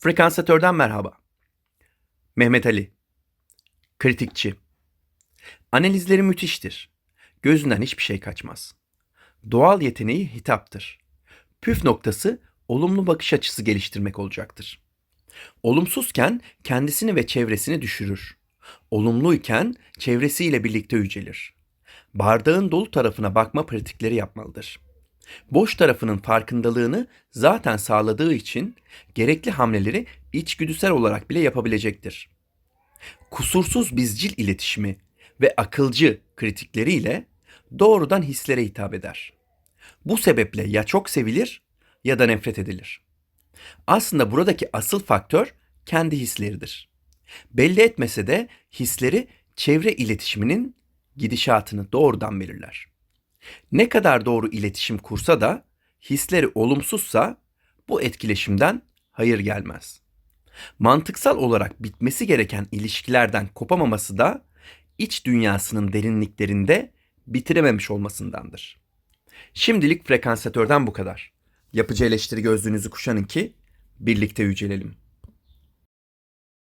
Frekansatörden merhaba. Mehmet Ali. Kritikçi. Analizleri müthiştir. Gözünden hiçbir şey kaçmaz. Doğal yeteneği hitaptır. Püf noktası olumlu bakış açısı geliştirmek olacaktır. Olumsuzken kendisini ve çevresini düşürür. Olumluyken çevresiyle birlikte yücelir. Bardağın dolu tarafına bakma pratikleri yapmalıdır. Boş tarafının farkındalığını zaten sağladığı için gerekli hamleleri içgüdüsel olarak bile yapabilecektir. Kusursuz bizcil iletişimi ve akılcı kritikleriyle doğrudan hislere hitap eder. Bu sebeple ya çok sevilir ya da nefret edilir. Aslında buradaki asıl faktör kendi hisleridir. Belli etmese de hisleri çevre iletişiminin gidişatını doğrudan belirler. Ne kadar doğru iletişim kursa da hisleri olumsuzsa bu etkileşimden hayır gelmez. Mantıksal olarak bitmesi gereken ilişkilerden kopamaması da iç dünyasının derinliklerinde bitirememiş olmasındandır. Şimdilik frekansatörden bu kadar. Yapıcı eleştiri gözlüğünüzü kuşanın ki birlikte yücelelim.